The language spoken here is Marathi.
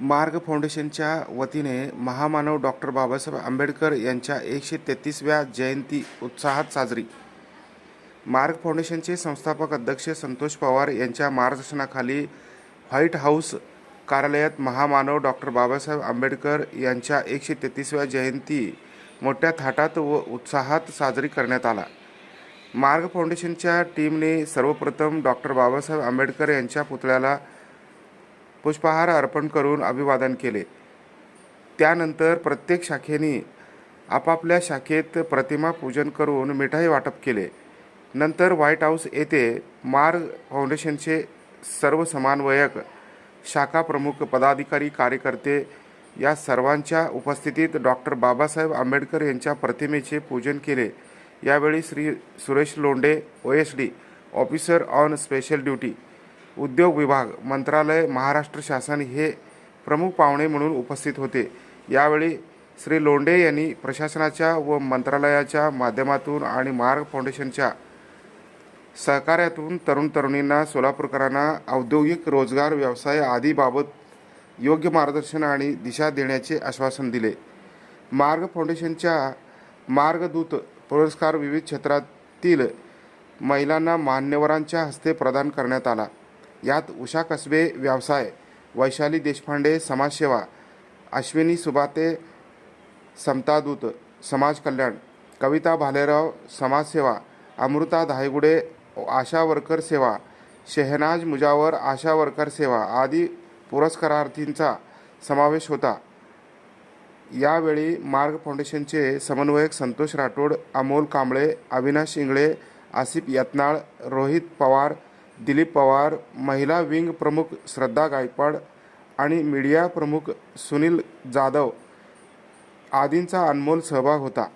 मार्ग फाउंडेशनच्या वतीने महामानव डॉक्टर बाबासाहेब आंबेडकर यांच्या एकशे तेहतीसव्या जयंती उत्साहात साजरी. मार्ग फाउंडेशनचे संस्थापक अध्यक्ष संतोष पवार यांच्या मार्गदर्शनाखाली व्हाईट हाऊस कार्यालयात महामानव डॉक्टर बाबासाहेब आंबेडकर यांच्या एकशे तेहतीसव्या जयंती मोठ्या थाटात व उत्साहात साजरी करण्यात आला. मार्ग फाउंडेशनच्या टीमने सर्वप्रथम डॉक्टर बाबासाहेब आंबेडकर यांच्या पुतळ्याला पुष्पहार अर्पण करून अभिवादन केले. त्यानंतर प्रत्येक शाखेने आपापल्या शाखेत प्रतिमा पूजन करून मिठाई वाटप केले. नंतर व्हाईट हाऊस येथे मार्ग फाउंडेशनचे सर्व समन्वयक शाखा प्रमुख पदाधिकारी कार्यकर्ते या सर्वांच्या उपस्थितीत डॉक्टर बाबासाहेब आंबेडकर यांच्या प्रतिमेचे पूजन केले. यावेळी Shri Suresh Londhe O S D officer on special duty उद्योग विभाग मंत्रालय महाराष्ट्र शासन हे प्रमुख पाहुणे म्हणून उपस्थित होते. यावेळी श्री लोंढे यांनी प्रशासनाच्या व मंत्रालयाच्या माध्यमातून आणि मार्ग फाउंडेशनच्या सहकार्यातून तरुण तरुणींना सोलापूरकरांना औद्योगिक रोजगार व्यवसाय आदीबाबत योग्य मार्गदर्शन आणि दिशा देण्याचे आश्वासन दिले. मार्ग फाउंडेशनच्या मार्गदूत पुरस्कार विविध क्षेत्रातील महिलांना मान्यवरांच्या हस्ते प्रदान करण्यात आला. यात उषा कसबे व्यवसाय वैशाली देशपांडे समाजसेवा अश्विनी सुबाते समतादूत समाज कल्याण कविता भालेराव समाजसेवा अमृता धायगुडे आशा वर्कर सेवा शेहनाज मुजावर आशा वर्कर सेवा आदी पुरस्कारार्थींचा समावेश होता. यावेळी मार्ग फाउंडेशनचे समन्वयक संतोष राठोड अमोल कांबळे अविनाश इंगळे आसिफ यत्नाळ रोहित पवार दिलीप पवार महिला विंग प्रमुख श्रद्धा गायकवाड आणि मीडिया प्रमुख सुनील जाधव आदींचा अनमोल सहभाग होता.